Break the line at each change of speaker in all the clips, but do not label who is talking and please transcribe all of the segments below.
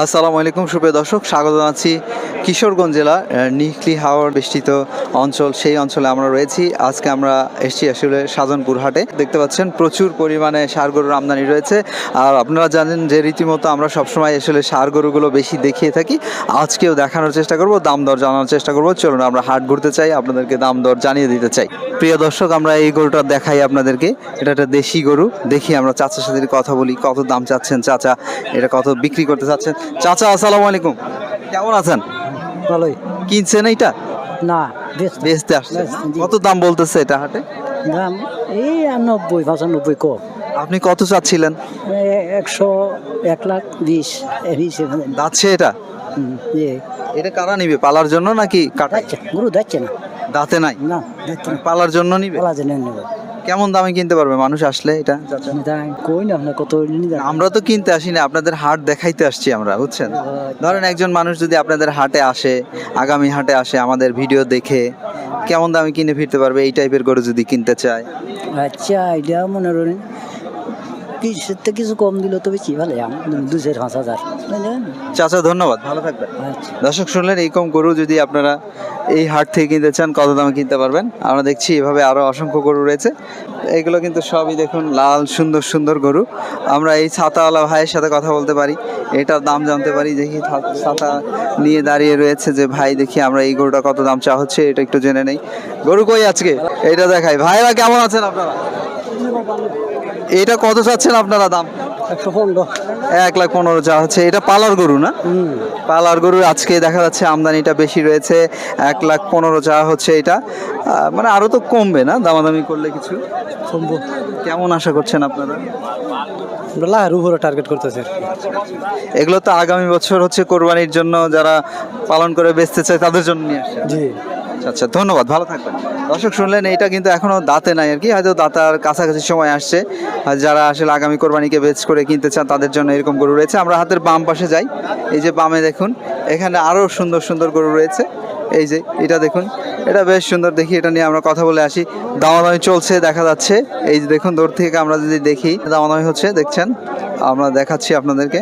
আসসালামু আলাইকুম সুপ্রিয় দর্শক। স্বাগত জানাচ্ছি কিশোরগঞ্জ জেলা নিকলি হাওড় বেষ্টিত অঞ্চল, সেই অঞ্চলে আমরা রয়েছি। আজকে আমরা এসেছি আসলে সাজনপুর হাটে। দেখতে পাচ্ছেন, প্রচুর পরিমাণে সার গরুর আমদানি রয়েছে। আর আপনারা জানেন যে রীতিমতো আমরা সবসময় আসলে সার গরুগুলো বেশি দেখিয়ে থাকি। আজকেও দেখানোর চেষ্টা করব, দাম দর জানানোর চেষ্টা করব। চলুন, আমরা হাট ঘুরতে চাই, আপনাদেরকে দাম দর জানিয়ে দিতে চাই। প্রিয় দর্শক, আমরা এই গরুটা দেখাই আপনাদেরকে। এটা একটা দেশি গরু। দেখি আমরা চাচার সাথে কথা বলি, কত দাম চাচ্ছেন চাচা? এটা কত বিক্রি করতে চাচ্ছেন? চাচা, আসসালামু আলাইকুম। কেমন আছেন?
ভালোই।
কিনছেন এইটা?
না
বেচতে।
জি।
কত দাম বলতেছে এটা হাটে?
দাম এই নব্বই পঁচানব্বই কম।
আপনি কত চাচ্ছিলেন?
একশো এক লাখ বিশ
দাচ্ছে এটা? এটা কারা নিবে পালার জন্য নাকি কাটাই
যাচ্ছে গরু যাচ্ছে না।
দাঁতে নাই?
না
পালার জন্য নিবে?
বলা যায় নেব।
কেমন দামে কিনতে পারবে? মানুষ আসলে এটা?
কই না
আমরা তো কিনতে আসি না আপনাদের হাট দেখাইতে আসছি আমরা, বুঝছেন? ধরেন একজন মানুষ যদি আপনাদের হাটে আসে, আগামী হাটে আসে, আমাদের ভিডিও দেখে, কেমন দামে কিনে ফিরতে পারবে? এই টাইপের গরু যদি কিনতে চায়।
আচ্ছা মনে করেন কিছুর থেকে কিছু কম দিল তবে কি ভালো আম দু পাঁচ হাজার।
চাচা ধন্যবাদ ভালো থাকবেন।
আচ্ছা।
দর্শক শুনলেন এইরকম গরু যদি আপনারা এই হাট থেকে কিনতে চান কত দামে কিনতে পারবেন? আমরা দেখছি এভাবে আরও অসংখ্য গরু রয়েছে। এগুলো কিন্তু সবই দেখুন লাল সুন্দর সুন্দর গরু। আমরা এই ছাতাওয়ালা ভাইয়ের সাথে কথা বলতে পারি এটার দাম জানতে পারি দেখি ছাতা নিয়ে দাঁড়িয়ে রয়েছে যে ভাই দেখি আমরা এই গরুটা কত দাম চা হচ্ছে এটা একটু জেনে নেই। গরু কই আজকে? এটা দেখাই। ভাইরা কেমন আছেন আপনারা? এটা কত চাচ্ছেন আপনারা দাম?
একশো পনেরো।
এক লাখ পনেরো চা হচ্ছে। এটা পালার গরু না? পালার গরুর আজকে দেখা যাচ্ছে আমদানিটা বেশি রয়েছে। এক লাখ পনেরো চা হচ্ছে এটা। মানে আরও তো কমবে না দামাদামি করলে কিছু?
সম্ভব
কেমন আশা করছেন আপনারা?
উপরে টার্গেট করতেছে
এগুলো তো আগামী বছর হচ্ছে কোরবানির জন্য যারা পালন করে বেচতে চায় তাদের জন্য নিয়ে আসে
জি।
আচ্ছা, আচ্ছা ধন্যবাদ ভালো থাকবেন। দর্শক শুনলেন এটা কিন্তু এখনও দাঁতে নাই আর কি হয়তো দাঁতার কাছাকাছি সময় আসছে। আর যারা আসলে আগামী কোরবানিকে বেচ করে কিনতে চান তাদের জন্য এরকম গরু রয়েছে। আমরা হাতের বাম পাশে যাই এই যে বামে দেখুন এখানে আরও সুন্দর সুন্দর গরু রয়েছে। এই যে এটা দেখুন এটা বেশ সুন্দর দেখি এটা নিয়ে আমরা কথা বলে আসি। দামাদামি চলছে দেখা যাচ্ছে। এই যে দেখুন দূর থেকে আমরা যদি দেখি দামাদামি হচ্ছে দেখছেন? আমরা দেখাচ্ছি আপনাদেরকে।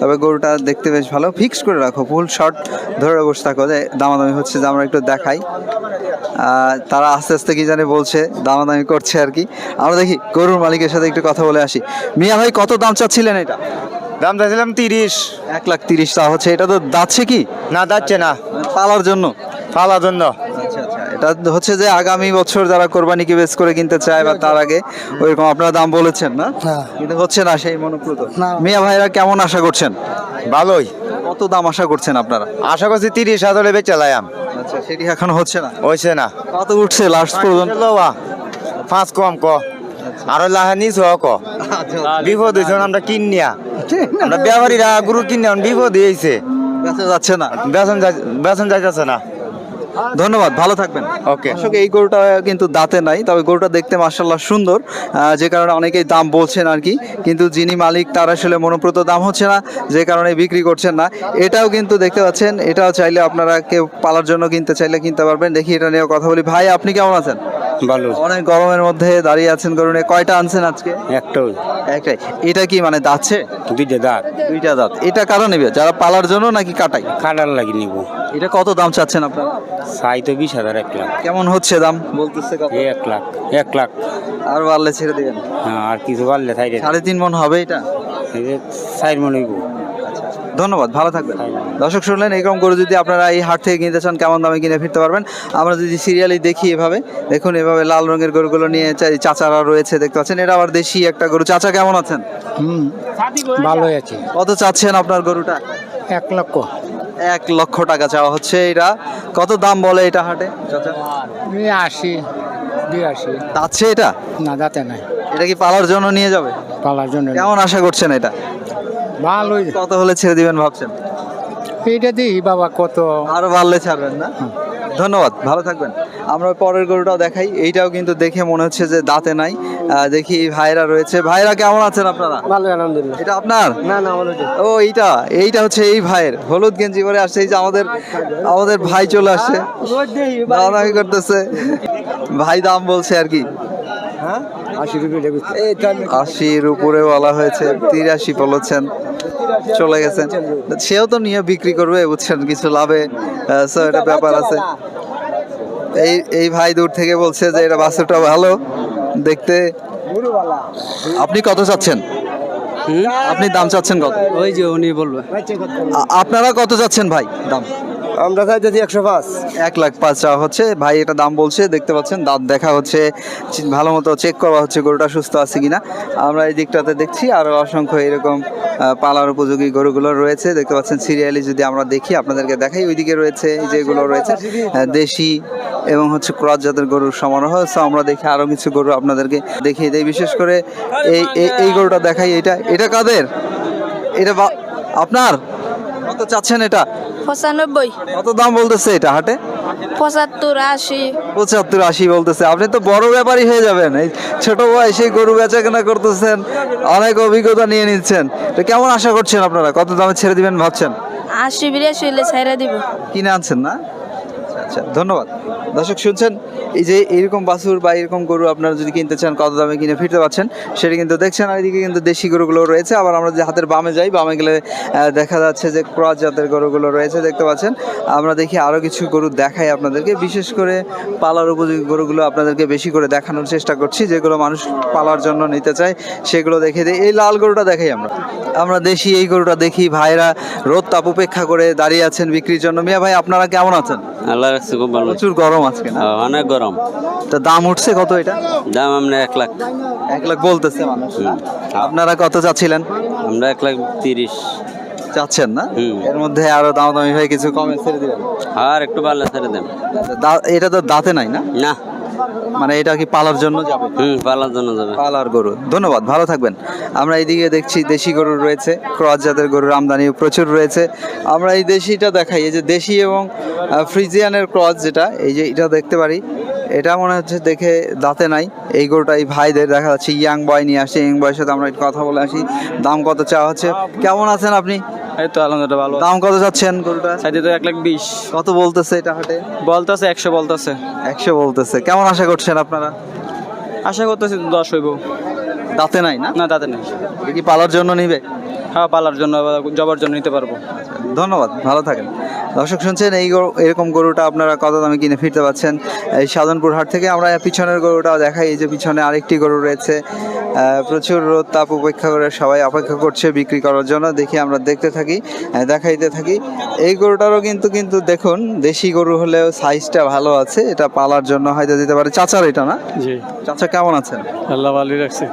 তবে গরুটা দেখতে বেশ ভালো। ফিক্স করে রাখো ফুল শর্ট ধরে বসে থাকো যে দামাদামি হচ্ছে যে আমরা একটু দেখাই। তারা আস্তে আস্তে কি জানে বলছে দামাদামি করছে আর কি। আমরা দেখি গরুর মালিকের সাথে একটু কথা বলে আসি। মিয়া ভাই কত দাম চাচ্ছিলেন এটা?
দাম চাইছিলাম তিরিশ।
এক লাখ তিরিশ তা হচ্ছে এটা তো দাচ্ছে কি?
না যাচ্ছে না।
পালার জন্য?
পালার জন্য।
এটা হচ্ছে যে আগামী বছর যারা কোরবানিকে বেচ করে কিনতে চায় বা তার আগে ওইরকম আপনারা দাম বলেছেন না?
হ্যাঁ।
কিন্তু হচ্ছে না সেই মনোপ্রত। মিয়া ভাইরা কেমন আশা করছেন?
ভালোই।
কত দাম আশা করছেন আপনারা?
আশা করছি তিরিশ হাজার বেচে লাইম
আচ্ছা সেটি এখন হচ্ছে না?
হয়েছে না।
কত উঠছে লাস্ট পর্যন্ত?
পাঁচ কম ক। আরও লাহা নিচ হ ক। বিপদ হয়েছে আমরা কিনিয়া। আমরা ব্যাপারীরা গরু কিনে বিপদ হয়েছে
বেচা যাচ্ছে না।
যাই- বেতন যাইতেছে না।
ধন্যবাদ, ভালো থাকবেন।
ওকে
আসলে এই গরুটা কিন্তু দাঁতে নাই, তবে গরুটা দেখতে মার্শাল্লাহ সুন্দর। যে কারণে অনেকেই দাম বলছেন আর কি, কিন্তু যিনি মালিক তার আসলে মনোপ্রত দাম হচ্ছে না, যে কারণে বিক্রি করছেন না। এটাও কিন্তু দেখতে পাচ্ছেন, এটাও চাইলে আপনারা কেউ পালার জন্য কিনতে চাইলে কিনতে পারবেন। দেখি এটা নিয়ে কথা বলি। ভাই, আপনি কেমন আছেন?
ভালো।
অনেক গরমের মধ্যে দাঁড়িয়ে আছেন গরু নিয়ে কয়টা আনছেন আজকে?
একটাই।
একটাই। এটা কি মানে দাঁতছে?
দুইটা দাঁত।
দুইটা দাঁত। এটা কারণ নেবে? যারা পালার জন্য নাকি কাটাই?
কাটার লাগি নিব।
এটা কত দাম চাচ্ছেন আপনারা?
সাই তো বিশ হাজার এক লাখ।
কেমন হচ্ছে দাম? বলতেছে কত
এক লাখ। এক লাখ।
আর বাড়লে ছেড়ে দিবেন।
হ্যাঁ আর কিছু সাইডে
সাড়ে তিন মন হবে এটা?
সাইড মনে হইব।
ধন্যবাদ ভালো থাকবেন। দর্শক শুনলেন এরকম করে যদি আপনারা এই হাট থেকে কিনতে চান কেমন দামে কিনে ফিরতে পারবেন? আমরা যদি সিরিয়ালি দেখি এভাবে দেখুন এভাবে লাল রঙের গরুগুলো নিয়ে চাচারা রয়েছে দেখতে পাচ্ছেন। এটা আবার দেশি একটা গরু। চাচা কেমন আছেন?
হুম ভালোই আছে।
কত চাচ্ছেন আপনার গরুটা?
এক লক্ষ।
এক লক্ষ টাকা চাওয়া হচ্ছে এটা। কত দাম বলে এটা হাটে চাচা?
আশি বিরাশি।
যাচ্ছে এটা?
না যাতে নাই।
এটা কি পালার জন্য নিয়ে যাবে?
পালার জন্য
কেমন আশা করছেন এটা?
ভালোই।
কত হলে ছেড়ে দিবেন ভাবছেন?
এইটা দিই বাবা কত?
আরও বাড়লে ছাড়বেন না? ধন্যবাদ ভালো থাকবেন। আমরা পরের গরুটাও দেখাই এইটাও কিন্তু দেখে মনে হচ্ছে যে দাঁতে নাই। দেখি ভাইরা রয়েছে। ভাইরা কেমন আছেন আপনারা?
ভালো আলহামদুলিল্লাহ।
এটা আপনার?
না না
ও এইটা এইটা হচ্ছে এই ভাইয়ের। হলুদ গেঞ্জি পরে আসছে এই যে আমাদের আমাদের ভাই চলে আসছে। দামাদামি করতেছে? ভাই দাম বলছে আর কি।
হ্যাঁ?
আশির উপরে বলা হয়েছে তিরাশি বলেছেন চলে গেছেন। সেও তো নিয়ে বিক্রি করবে বুঝছেন কিছু লাভে সো এটা ব্যাপার আছে। এই এই ভাই দূর থেকে বলছে যে এটা বাছুরটা ভালো দেখতে। আপনি কত চাচ্ছেন? আপনি দাম চাচ্ছেন কত?
ওই যে উনি বলবে।
আপনারা কত চাচ্ছেন ভাই দাম?
আমরা চাইতেছি একশো পাঁচ।
এক লাখ পাঁচ চাওয়া হচ্ছে। ভাই, এটা দাম বলছে, দেখতে পাচ্ছেন, দাঁত দেখা হচ্ছে ভালো মতো চেক করা হচ্ছে, গরুটা সুস্থ আছে কিনা। আমরা এই দিকটাতে দেখছি আরও অসংখ্য এরকম পালার উপযোগী গরুগুলো রয়েছে। দেখতে পাচ্ছেন, সিরিয়ালি যদি আমরা দেখি, আপনাদেরকে দেখাই, ওইদিকে রয়েছে, এই যেগুলো রয়েছে দেশি এবং হচ্ছে ক্রস জাতের গরুর সমারোহ। সো আমরা দেখি আরও কিছু গরু আপনাদেরকে দেখিয়ে দেই। বিশেষ করে এই, এই- গরুটা দেখাই, এটা এটা কাদের? এটা আপনার? কত চাচ্ছেন এটা?
পঁচানব্বই।
কত দাম বলতেছে এটা হাটে?
পঁচাত্তর আশি।
পঁচাত্তর আশি বলতেছে। আপনি তো বড় ব্যাপারই হয়ে যাবেন। এই ছোট বয়সে গরু বেচা কেনা করতেছেন অনেক অভিজ্ঞতা নিয়ে নিচ্ছেন। তো কেমন আশা করছেন আপনারা? কত দামে ছেড়ে দিবেন ভাবছেন?
আশি বিরাশি হলে ছেড়ে দিব।
কিনে আনছেন না? আচ্ছা ধন্যবাদ। দর্শক, শুনছেন? এই যে এরকম বাছুর বা এরকম গরু আপনারা যদি কিনতে চান, কত দামে কিনে ফিরতে পারছেন সেটা কিন্তু দেখছেন। আর এদিকে কিন্তু দেশি গরুগুলো রয়েছে। আবার আমরা যে হাতের বামে যাই, বামে গেলে দেখা যাচ্ছে যে ক্রস জাতের গরুগুলো রয়েছে, দেখতে পাচ্ছেন। আমরা দেখি আরও কিছু গরু দেখাই আপনাদেরকে। বিশেষ করে পালার উপযোগী গরুগুলো আপনাদেরকে বেশি করে দেখানোর চেষ্টা করছি, যেগুলো মানুষ পালার জন্য নিতে চায়, সেগুলো দেখে দিই। এই লাল গরুটা দেখাই আমরা। আমরা দেশি এই গরুটা দেখি ভাইরা রোদ তাপ উপেক্ষা করে দাঁড়িয়ে আছেন বিক্রির জন্য। মিয়া ভাই আপনারা কেমন আছেন?
আল্লাহ রাখছে খুব ভালো
প্রচুর গরম আজকে না?
অনেক গরম।
তা দাম উঠছে কত এটা?
দাম আমরা এক লাখ।
এক লাখ বলতেছে মানুষ। আপনারা কত চাচ্ছিলেন?
আমরা এক লাখ তিরিশ।
চাচ্ছেন না। এর মধ্যে আরও দাম দামি হয়ে কিছু কমে ছেড়ে দিবেন।
আর একটু ভালো ছেড়ে দেন।
এটা তো দাঁতে নাই না?
না।
মানে এটা কি পালার জন্য যাবে?
হুম পালার জন্য যাবে।
পালার গরু। ধন্যবাদ ভালো থাকবেন। আমরা এইদিকে দেখছি দেশি গরু রয়েছে ক্রস জাতের গরুর আমদানি প্রচুর রয়েছে। আমরা এই দেশিটা দেখাই এই যে দেশি এবং ফ্রিজিয়ানের ক্রস যেটা এই যে এটা দেখতে পারি। এটা মনে হচ্ছে দেখে দাঁতে নাই। এই গরুটা এই ভাইদের দেখা যাচ্ছে ইয়াং বয় নিয়ে আসে ইয়াং বয়ের সাথে আমরা একটু কথা বলে আসি। দাম কত চাওয়া হচ্ছে? কেমন আছেন আপনি?
এই তো আলহামদুলিল্লাহ ভালো
দাম কত চাচ্ছেন গরুটা?
সাইডে তো এক লাখ বিশ।
কত বলতেছে এটা হাটে?
বলতেছে একশো বলতেছে।
একশো বলতেছে। কেমন আশা করছেন আপনারা?
আশা করতেছি দশ হইব।
দাঁতে নাই না?
না নেই।
কি পালার জন্য নিবে?
হ্যাঁ পালার জন্য জবার জন্য নিতে পারব।
ধন্যবাদ ভালো থাকেন। দর্শক শুনছেন এই গরু- এরকম গরুটা আপনারা কত দামে কিনে ফিরতে পাচ্ছেন? এই সাধনপুর হাট থেকে আমরা পিছনের গরুটাও দেখাই। এই যে পিছনে আরেকটি গরু রয়েছে। প্রচুর রোদ তাপ উপেক্ষা করে সবাই অপেক্ষা করছে বিক্রি করার জন্য। দেখি আমরা দেখতে থাকি দেখাইতে থাকি। এই গরুটারও কিন্তু কিন্তু দেখুন দেশি গরু হলেও সাইজটা ভালো আছে। এটা পালার জন্য হয়তো দিতে পারে। চাচার এটা না?
জি।
চাচা কেমন আছেন?
আল্লাহ ভালোই রাখছে।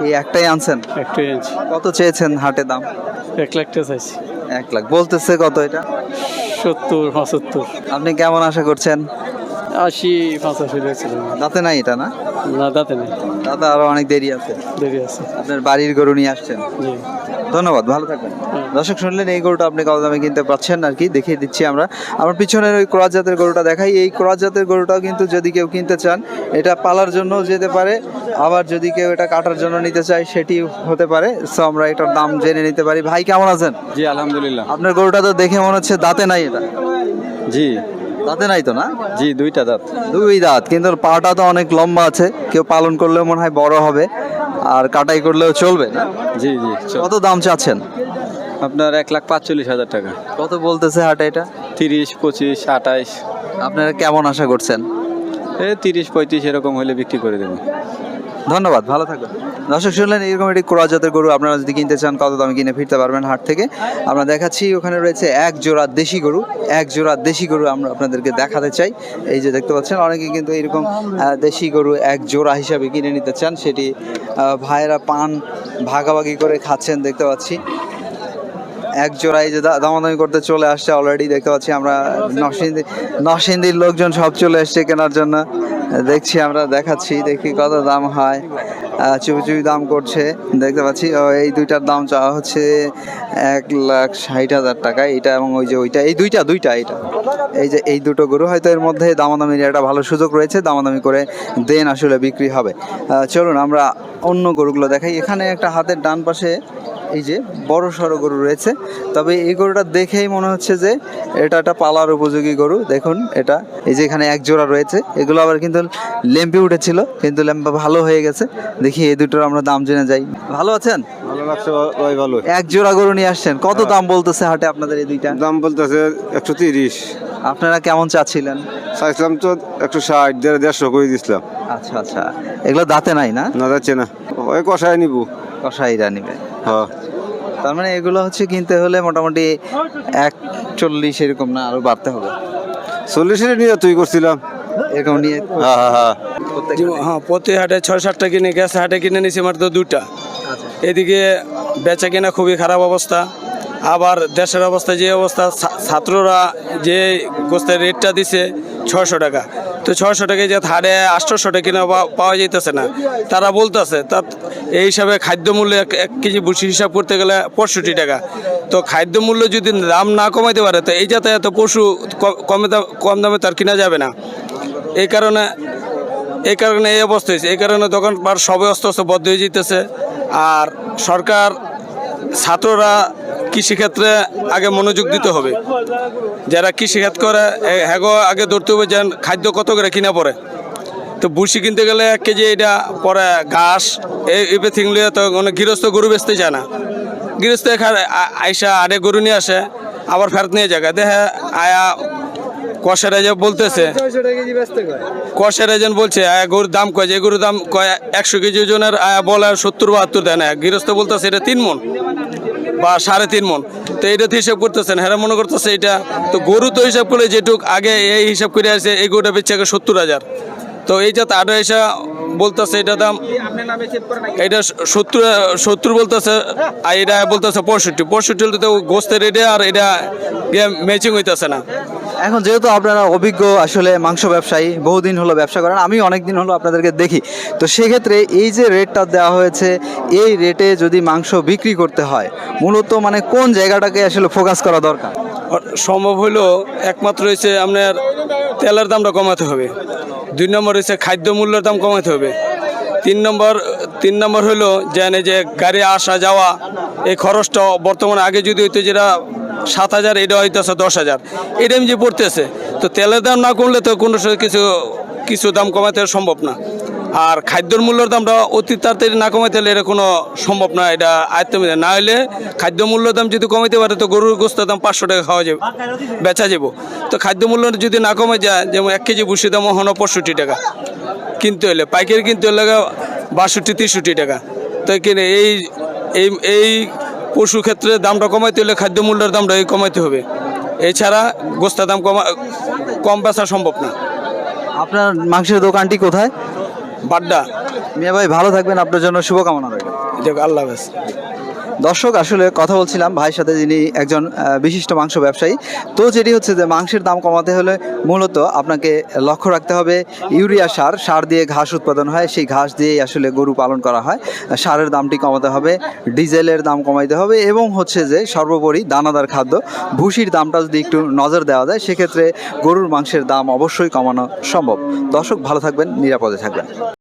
এই একটাই আনছেন?
একটু ইঞ্চ
কত চেয়েছেন হাটে দাম?
এক লাখটা চাইছি।
এক লাখ। বলতেছে কত এটা?
সত্তর পঁচাত্তর।
আপনি কেমন আশা করছেন?
আশি পঁচাশি হয়েছিল
দাঁতে নাই এটা না?
না দাঁতে নাই।
দাদা আরও অনেক দেরি আছে।
দেরি আছে।
আপনার বাড়ির গরু নিয়ে আসছেন।
জি।
ধন্যবাদ ভালো থাকবেন। দর্শক শুনলেন এই গরুটা আপনি কত দামে কিনতে পাচ্ছেন আর কি দেখিয়ে দিচ্ছি আমরা। আমার পিছনের ওই ক্রস জাতের গরুটা দেখাই। এই ক্রস জাতের গরুটাও কিন্তু যদি কেউ কিনতে চান এটা পালার জন্য যেতে পারে। আবার যদি কেউ এটা কাটার জন্য নিতে চায় সেটি হতে পারে। সো আমরা এটার দাম জেনে নিতে পারি। ভাই কেমন আছেন?
জি আলহামদুলিল্লাহ।
আপনার গরুটা তো দেখে মনে হচ্ছে দাঁতে নাই এটা।
জি।
দাঁতে নাই তো না?
জি দুইটা দাঁত।
দুই দাঁত কিন্তু পাটা তো অনেক লম্বা আছে। কেউ পালন করলেও মনে হয় বড় হবে আর কাটাই করলেও চলবে না?
জি জি
কত দাম চাচ্ছেন?
আপনার এক লাখ পাঁচচল্লিশ হাজার টাকা।
কত বলতেছে হাটে এটা?
তিরিশ পঁচিশ আঠাইশ।
আপনারা কেমন আশা করছেন?
এই তিরিশ পঁয়ত্রিশ এরকম হলে বিক্রি করে দেবো।
ধন্যবাদ, ভালো থাকবেন। দর্শক, শুনলেন এরকম একটি ক্রস গরু আপনারা যদি কিনতে চান, কত দামে কিনে ফিরতে পারবেন হাট থেকে। আমরা দেখাচ্ছি, ওখানে রয়েছে এক জোড়া দেশি গরু, এক জোড়া দেশি গরু আমরা আপনাদেরকে দেখাতে চাই। এই যে দেখতে পাচ্ছেন, অনেকে কিন্তু এরকম দেশি গরু এক জোড়া হিসাবে কিনে নিতে চান। সেটি ভাইয়েরা পান, ভাগাভাগি করে খাচ্ছেন, দেখতে পাচ্ছি। এক জোড়াই যে দামাদামি করতে চলে আসছে অলরেডি দেখতে পাচ্ছি আমরা নরসিংদী, নরসিংদীর লোকজন সব চলে এসছে কেনার জন্য। দেখছি আমরা, দেখাচ্ছি, দেখি কত দাম হয়। চুপি চুপি দাম করছে, দেখতে পাচ্ছি এই দুইটার দাম চাওয়া হচ্ছে এক লাখ ষাট হাজার টাকা। এটা এবং ওই যে ওইটা, এই দুইটা দুইটা এটা। এই যে এই দুটো গরু হয়তো এর মধ্যে দামাদামির একটা ভালো সুযোগ রয়েছে, দামাদামি করে দেন আসলে বিক্রি হবে। চলুন আমরা অন্য গরুগুলো দেখাই। এখানে একটা হাতের ডান পাশে এই যে বড় সড়ো গরু রয়েছে। তবে এই গরুটা দেখেই মনে হচ্ছে যে এটা একটা পালার উপযোগী গরু। দেখুন এটা এই যে এখানে এক জোড়া রয়েছে। এগুলো আবার কিন্তু লেম্পে উঠেছিল কিন্তু ল্যাম্পা ভালো হয়ে গেছে। দেখি এই দুটোর আমরা দাম জেনে যাই। ভালো আছেন?
ভালো লাগছে ভাই ভালো।
এক জোড়া গরু নিয়ে আসছেন। কত দাম বলতেছে হাটে আপনাদের এই দুইটা?
দাম বলতেছে একশো তিরিশ।
আপনারা কেমন চাচ্ছিলেন?
চাইছিলাম তো একশো ষাট দেড় দেড়শো করে দিছিলাম।
আচ্ছা আচ্ছা। এগুলো দাঁতে নাই না?
না যাচ্ছে না। ওই কষায় নিবো।
কষাইরা নিবে।
হ্যাঁ।
তার মানে এগুলো হচ্ছে কিনতে হলে মোটামুটি এক চল্লিশ এরকম না আরও বাড়তে হবে।
চল্লিশের নিয়ে তুই করছিলাম।
এরকম নিয়ে
হ্যাঁ হ্যাঁ হ্যাঁ।
হ্যাঁ প্রতি হাটে ছয় সাতটা কিনে গ্যাস হাটে কিনে নিয়েছি মাত্র দুটা
আচ্ছা।
এদিকে বেচা কেনা খুবই খারাপ অবস্থা। আবার দেশের অবস্থা যে অবস্থা ছাত্ররা যে গোস্তের রেটটা দিছে ছয়শো টাকা। তো ছয়শো টাকা যে হাটে আটশোশো টাকা কিনা পাওয়া যাইতেছে না। তারা বলতেছে, তা এই হিসাবে খাদ্য মূল্য এক কেজি ভুসি হিসাব করতে গেলে পঁয়ষট্টি টাকা। তো খাদ্য মূল্য যদি দাম না কমাইতে পারে, তো এই যাতে এত পশু কমে দাম কম দামে তার কিনা যাবে না। এই কারণে এই কারণে এই অবস্থা হয়েছে। এই কারণে দোকানপাট সবে অস্ত অস্ত বদ্ধ হয়ে যেতেছে আর সরকার ছাত্ররা কৃষিক্ষেত্রে আগে মনোযোগ দিতে হবে। যারা কৃষিক্ষেত করে হ্যাগো আগে ধরতে হবে যেন খাদ্য কত করে কিনা পড়ে। তো বুসি কিনতে গেলে এক কেজি এটা পরে ঘাস এভরিথিং লিয়ে তো মানে গৃহস্থ গরু বেচতে যায় না। গৃহস্থ আইসা আরে গরু নিয়ে আসে, আবার ফেরত নিয়ে জায়গা দেখে আয়া কষারা যে বলতেছে, কষের এজেন্ট বলছে, আয়া গরুর দাম কয়, যে গরুর দাম কয় একশো কেজি ওজনের, আয়া বলে সত্তর বাহাত্তর দেয় না। গৃহস্থ বলতেছে এটা তিন মন বা সাড়ে তিন মন। তো এটা তো হিসাব করতেছেন হ্যাঁ মনে করতেছে এটা তো গরু তো হিসাব করলে যেটুক আগে এই হিসাব করে আছে এই গরুটা বেচছে আগে সত্তর হাজার। তো এই যে আরও এসা বলতেছে এটা দাম, এটা সত্তর সত্তর বলতেছে, আর এটা বলতেছে পঁয়ষট্টি। পঁয়ষট্টি গোস্তের এটা আর এটা ম্যাচিং হইতেছে না।
এখন যেহেতু আপনারা অভিজ্ঞ আসলে মাংস ব্যবসায়ী, বহুদিন হলো ব্যবসা করেন, আমি অনেক দিন হলো আপনাদেরকে দেখি। তো সেক্ষেত্রে এই যে রেটটা দেওয়া হয়েছে, এই রেটে যদি মাংস বিক্রি করতে হয়, মূলত মানে কোন জায়গাটাকে আসলে ফোকাস করা দরকার?
সম্ভব হইল একমাত্র হচ্ছে আপনার তেলের দামটা কমাতে হবে। দুই নম্বর হচ্ছে খাদ্য মূল্যের দাম কমাতে হবে। তিন নম্বর তিন নম্বর হলো জানে যে গাড়ি আসা যাওয়া, এই খরচটা বর্তমানে আগে যদি হইতো যেটা সাত হাজার, এটা হইতেছে দশ হাজার। এটা যে পড়তেছে। তো তেলের দাম না কমলে তো কোনো কিছু কিছু দাম কমাতে সম্ভব না। আর খাদ্যর মূল্যের দামটা অতি তাড়াতাড়ি না কমাইতে হলে এটা কোনো সম্ভব না, এটা আয়ত্ত না হলে খাদ্য মূল্যের দাম যদি কমাইতে পারে, তো গরুর গোস্তের দাম পাঁচশো টাকা খাওয়া যাবে, বেচা যাব। তো খাদ্য মূল্য যদি না কমে যায়, যেমন এক কেজি ভুসি দাম হলো পঁয়ষট্টি টাকা। কিনতে হলে পাইকারি কিনতে হলে বাষট্টি, তেষট্টি টাকা। তো কিনে এই এই পশু ক্ষেত্রে দামটা কমাইতে হলে খাদ্য মূল্যের দামটা এই কমাইতে হবে। এছাড়া গোস্তার দাম কমা কম বেচা সম্ভব না।
আপনার মাংসের দোকানটি কোথায়?
বাড্ডা।
মিয়া ভাই ভালো থাকবেন। আপনার জন্য শুভকামনা রইল।
দেখ আল্লাহ হাফেজ।
দর্শক, আসলে কথা বলছিলাম ভাইয়ের সাথে, যিনি একজন বিশিষ্ট মাংস ব্যবসায়ী। তো যেটি হচ্ছে যে, মাংসের দাম কমাতে হলে মূলত আপনাকে লক্ষ্য রাখতে হবে, ইউরিয়া সার সার দিয়ে ঘাস উৎপাদন হয়, সেই ঘাস দিয়েই আসলে গরু পালন করা হয়। সারের দামটি কমাতে হবে, ডিজেলের দাম কমাইতে হবে এবং হচ্ছে যে, সর্বোপরি দানাদার খাদ্য। ভুসির দামটা যদি একটু নজর দেওয়া যায়, সেক্ষেত্রে গরুর মাংসের দাম অবশ্যই কমানো সম্ভব। দর্শক, ভালো থাকবেন, নিরাপদে থাকবেন।